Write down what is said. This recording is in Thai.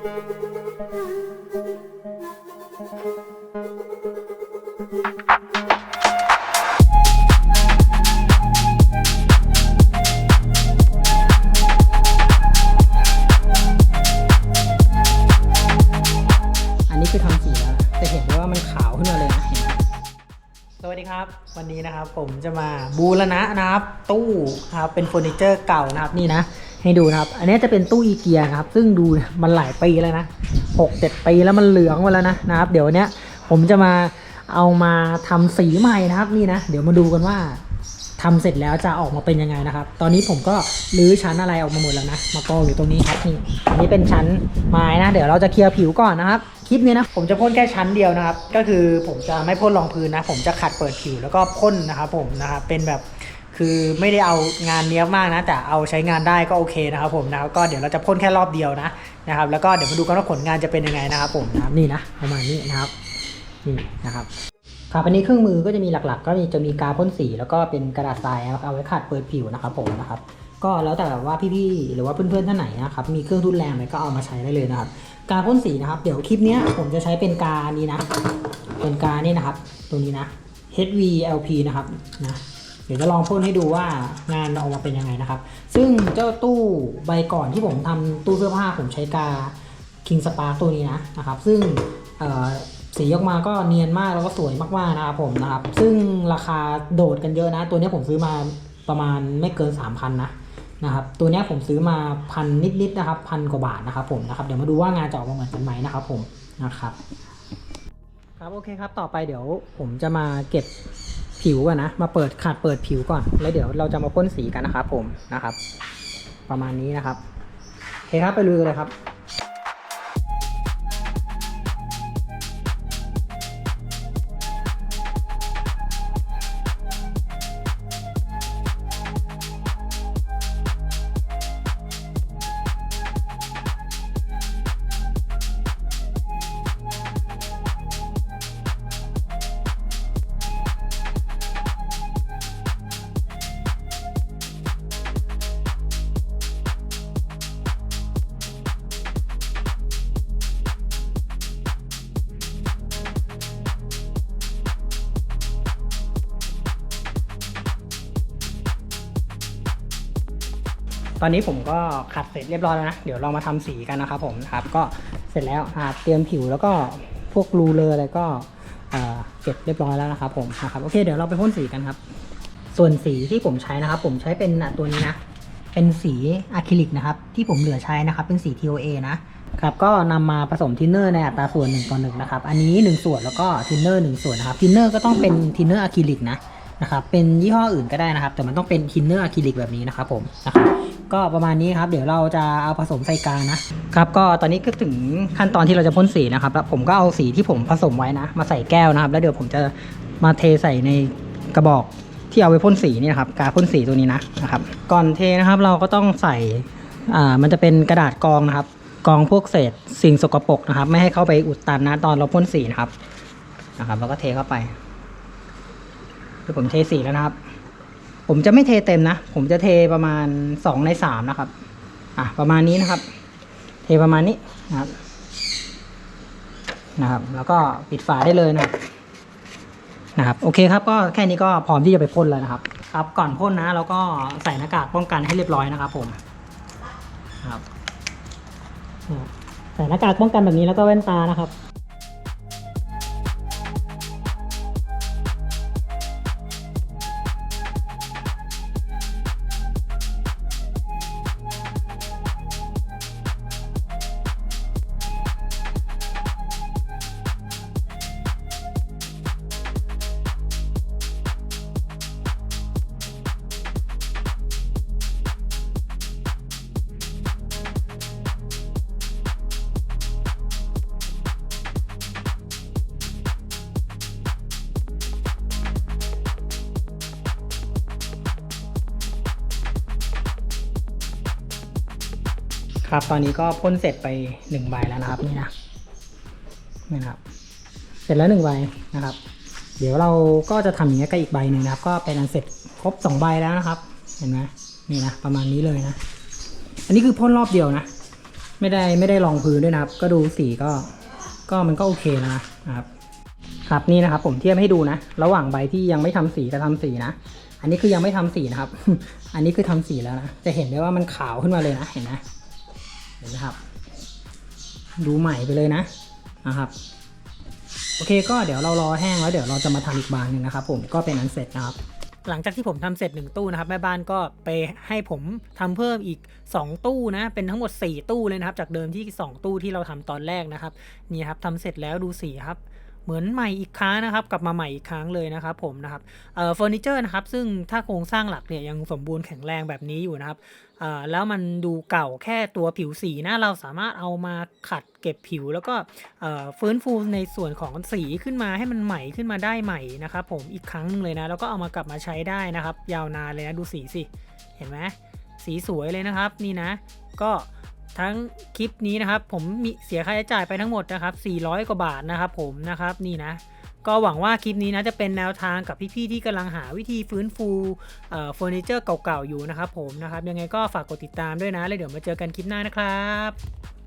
อันนี้คือทำสีแล้วนะจะเห็นได้ว่ามันขาวขึ้นมาเลยนะเห็นไหมสวัสดีครับ วันนี้นะครับผมจะมาบูรณะนะครับ ตู้นะครับเป็นเฟอร์นิเจอร์เก่านะครับนี่นะ ให้ดูนะครับ อันนี้จะเป็นตู้อีเกียนะครับ ซึ่งดูมันหลายปีแล้วนะหกเจ็ดปีแล้วมันเหลืองมาแล้วนะนะครับ เดี๋ยววันเนี้ยผมจะมาเอามาทำสีใหม่นะครับนี่นะ เดี๋ยวมาดูกันว่าทำเสร็จแล้วจะออกมาเป็นยังไงนะครับ ตอนนี้ผมก็รื้อชั้นอะไรออกมาหมดแล้วนะ มากองอยู่ตรงนี้ครับนี่ อันนี้เป็นชั้นไม้นะ เดี๋ยวเราจะเคลียร์ผิวก่อนนะครับ คลิปนี้นะ ผมจะพ่นแค่ชั้นเดียวนะครับ ก็คือผมจะไม่พ่นรองพื้นนะ ผมจะขัดเปิดผิวแล้วก็พ่นนะครับผมนะครับ เป็นแบบ คือไม่ได้เอางานเนี้ยมากนะ แต่เอาใช้งานได้ก็โอเคนะครับผมนะครับก็เดี๋ยวเราจะพ่นแค่รอบเดียวนะนะครับ แล้วก็เดี๋ยวมาดูกันว่าผลงานจะเป็นยังไงนะครับผมนะครับนี่นะประมาณนี้นะครับนี่นะครับครับอันนี้เครื่องมือก็จะมีหลักๆ ก็มีจะมีกาวพ่นสี แล้วก็เป็นกระดาษทรายเอาไว้ขัดเปิดผิวนะครับผมนะครับก็แล้วแต่ว่าพี่ๆหรือว่าเพื่อนๆท่านไหนนะครับมีเครื่องทุนแรงอะไรก็เอามาใช้ได้เลยนะครับ กาพ่นสีนะครับเดี๋ยวคลิปเนี้ยผมจะใช้เป็นกานี้นะเป็นกานี่นะครับ ตัวนี้นะ HVLP นะครับนะ ดี๋ยวจะลองพ่นให้ดูว่างานออกมาเป็นยังไงนะครับ ซึ่งเจ้าตู้ใบก่อนที่ผมทำตู้เสื้อผ้าผมใช้กา King Spark ตัวนี้นะนะครับ ซึ่งสีออกมาก็เนียนมากแล้วก็สวยมากๆนะครับผมนะครับ ซึ่งราคาโดดกันเยอะนะ ตัวนี้ผมซื้อมาประมาณไม่เกิน 3,000นะนะครับ ตัวนี้ผมซื้อมาพันนิดๆนะครับพันกว่าบาทนะครับผมนะครับ เดี๋ยวมาดูว่างานจะออกมาเหมือนกันไหมนะครับผมนะครับครับโอเคครับ ต่อไปเดี๋ยวผมจะมาเก็บ ผิวก่อนนะ มาเปิดขาดเปิดผิวก่อน แล้วเดี๋ยวเราจะมาพ่นสีกันนะครับผมนะครับ ประมาณนี้นะครับโอเคครับไปลุยกันเลยครับ ตอนนี้ผมก็ขัดเสร็จเรียบร้อยแล้วนะ เดี๋ยวเรามาทำสีกันนะครับผมนะครับ ก็เสร็จแล้วเตรียมผิวแล้วก็พวกรูเลอร์อะไรก็เก็บเรียบร้อยแล้วนะครับผมนะครับโอเคเดี๋ยวเราไปพ่นสีกันครับ ส่วนสีที่ผมใช้นะครับ ผมใช้เป็นตัวนี้นะ เป็นสีอะคริลิกนะครับ ที่ผมเหลือใช้นะครับ เป็นสี TOA นะครับก็นำมาผสมทินเนอร์ในอัตราส่วน1ต่อ1นะครับ อันนี้ 1 ส่วนแล้วก็ทินเนอร์1ส่วนนะครับทินเนอร์ก็ต้องเป็นทินเนอร์อะคริลิกนะนะครับเป็นยี่ห้ออื่นก็ได้นะครับ แต่มันต้องเป็นทินเนอร์อะคริลิกแบบนี้นะครับผมนะครับ ก็ประมาณนี้ครับ เดี๋ยวเราจะเอาผสมใส่กานะครับก็ตอนนี้ก็ถึงขั้นตอนที่เราจะพ่นสีนะครับแล้วผมก็เอาสีที่ผมผสมไว้นะ มาใส่แก้วนะครับ แล้วเดี๋ยวผมจะมาเทใส่ในกระบอกที่เอาไว้พ่นสีนี่นะครับกาพ่นสีตัวนี้นะนะครับ ก่อนเทนะครับเราก็ต้องใส่อ่ามันจะเป็นกระดาษกองนะครับ กองพวกเศษสิ่งสกปรกนะครับ ไม่ให้เข้าไปอุดตันนะตอนเราพ่นสีนะครับนะครับเราก็เทเข้าไปคือผมเทสีแล้วนะครับ ผมจะไม่เทเต็มนะ ผมจะเทประมาณสองในสามนะครับ อะประมาณนี้นะครับ เทประมาณนี้นะครับ นะครับ แล้วก็ปิดฝาได้เลยนะครับนะครับ โอเคครับ ก็แค่นี้ก็พร้อมที่จะไปพ่นแล้วนะครับ ครับ ก่อนพ่นนะเราก็ใส่หน้ากากป้องกันให้เรียบร้อยนะครับผมครับใส่หน้ากากป้องกันแบบนี้แล้วก็แว่นตานะครับ ครับตอนนี้ก็พ่นเสร็จไปหนึ่งใบแล้วนะครับนี่นะนี่นะครับ เสร็จแล้วหนึ่งใบนะครับ เดี๋ยวเราก็จะทำอย่างนี้ยกับอีกใบหนึ่งนะครับ ก็เป็นอันเสร็จครบสองใบแล้วนะครับ เห็นไหมนี่นะประมาณนี้เลยนะ อันนี้คือพ่นรอบเดียวนะ ไม่ได้ไม่ได้รองพื้นด้วยนะครับ ก็ดูสีก็ก็มันก็โอเคแล้วนะครับครับนี่นะครับ ผมเทียบให้ดูนะ ระหว่างใบที่ยังไม่ทำสีกับทำสีนะอันนี้คือยังไม่ทำสีนะครับ อันนี้คือทำสีแล้วนะจะเห็นได้ว่ามันขาวขึ้นมาเลยนะเห็นนะ เห็นไหมครับ ดูใหม่ไปเลยนะนะครับโอเคก็เดี๋ยวเรารอแห้งแล้วเดี๋ยวเราจะมาทำอีกบานหนึ่งนะครับผมก็เป็นอันเสร็จนะครับ หลังจากที่ผมทำเสร็จหนึ่งตู้นะครับแม่บ้านก็ไปให้ผมทำเพิ่มอีก 2 ตู้นะเป็นทั้งหมด 4 ตู้เลยนะครับ จากเดิมที่ 2 ตู้ที่เราทำตอนแรกนะครับนี่ครับทำเสร็จแล้วดูสีครับ เหมือนใหม่อีกครั้งนะครับ กลับมาใหม่อีกครั้งเลยนะครับผมนะครับเอ่อเฟอร์นิเจอร์นะครับซึ่งถ้าโครงสร้างหลักเนี่ยยังสมบูรณ์แข็งแรงแบบนี้อยู่นะครับเอ่อแล้วมันดูเก่าแค่ตัวผิวสีนะเราสามารถเอามาขัดเก็บผิว แล้วก็เอ่อฟื้นฟูในส่วนของสีขึ้นมาให้มันใหม่ขึ้นมาได้ใหม่นะครับผมอีกครั้งนึงเลยนะแล้วก็เอามากลับมาใช้ได้นะครับ ยาวนานเลยนะดูสีสิเห็นไหมสีสวยเลยนะครับนี่นะ ก็ ทั้งคลิปนี้นะครับ ผมมีเสียค่าใช้จ่ายไปทั้งหมดนะครับ 400 กว่าบาทนะครับผมนะครับนี่นะ ก็หวังว่าคลิปนี้นะจะเป็นแนวทางกับพี่ๆที่กำลังหาวิธีฟื้นฟูเฟอร์นิเจอร์เก่าๆอยู่นะครับผมนะครับยังไงก็ฝากกดติดตามด้วยนะแล้วเดี๋ยวมาเจอกันคลิปหน้านะครับ